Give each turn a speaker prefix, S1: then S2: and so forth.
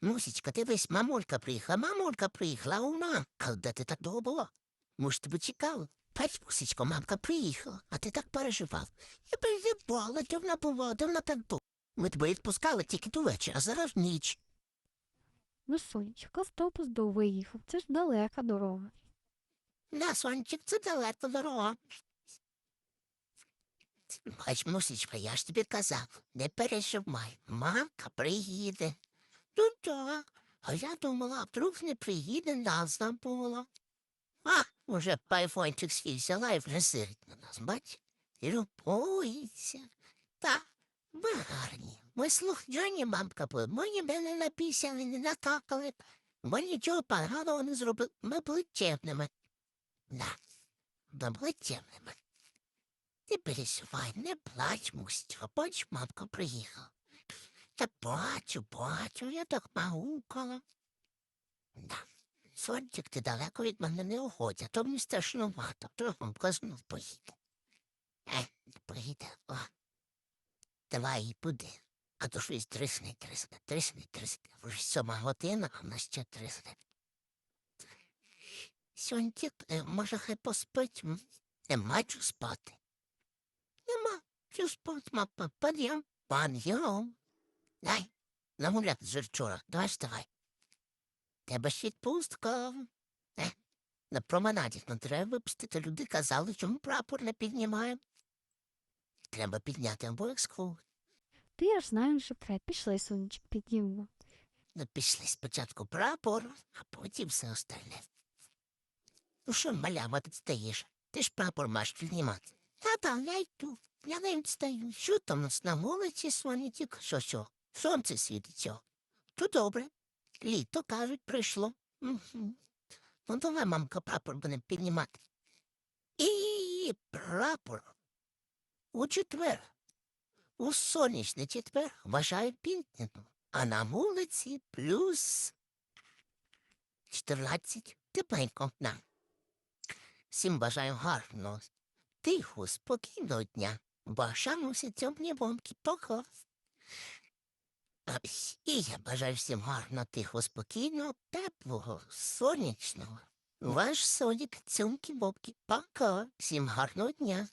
S1: Мусічка, дивись, мамулька приїхала, мамулька приїхала, а вона. Де ти так довго була? Може, тебе чекали? Бач, Мусічко, мамка приїхала, а ти так переживав. Я переживала, де вона була, де вона так довго. Ми тебе відпускали тільки до вечора, а зараз ніч.
S2: Ну, сонечко, автобус до виїхав. Це ж далека дорога.
S1: На, сончик, це далеко дорога. Бач, Мусічка, я ж тобі казав, не переживай, мамка приїде. Ну так, а я думала, вдруг не приїде, нас забула. А, уже пайфончик свій взяла і вже сирить на нас, бач? І любується. Та, ми гарні. Ми слухняні, мамка, були. Ми ніби не напісяли, не накакали. Ми нічого поганого не зробили. Ми були чемними. Да, ми були чемними. Не переживай, не плач, Мустя, бач, мамка приїхала. Та бачу, бачу, я так маукала. Да. Сончик, ти далеко від мене не уходь, а то мені страшнувато, то мамка знов поїде. Е, не поїде, о. Давай і буде. А то щось трисне, трисне, трисне, трисне. Вже сьома година, а в нас ще трисне. Сончик, е, може, хай поспить? Нема чого спати. Нема чого спати, мапа. Підйом, підйом. Дай, намовляти з вчора. Давай вставай. Тебе ж відпустка. Е, на променаді не треба випустити. Люди казали, чому прапор не піднімаємо. Треба підняти обов'язково.
S2: Ти я ж знаю, що треба. Пішли, сонечок, підіймо.
S1: Ну, пішли спочатку прапор, а потім все остальне. Ну що, малява, ти стоїш? Ти ж прапор маєш піднімати. Та та, я йду. Я не відстаю. Що там у нас на вулиці сонячок? Що що? Сонце світить цього. То добре. Літо, кажуть, прийшло. Угу. Ну, давай, мамка, прапор будемо піднімати. І прапор. У четвер. У сонячний четвер вважаю піднято. А на вулиці плюс 14 тепленько нам. Всім бажаю гарного, тихого, спокійного дня. Бажаємося цьомні бомки пока. І я бажаю всім гарно, тихо, спокійного, теплого, сонячного. Ваш сонік, цьомки бомки Пока. Всім гарного дня.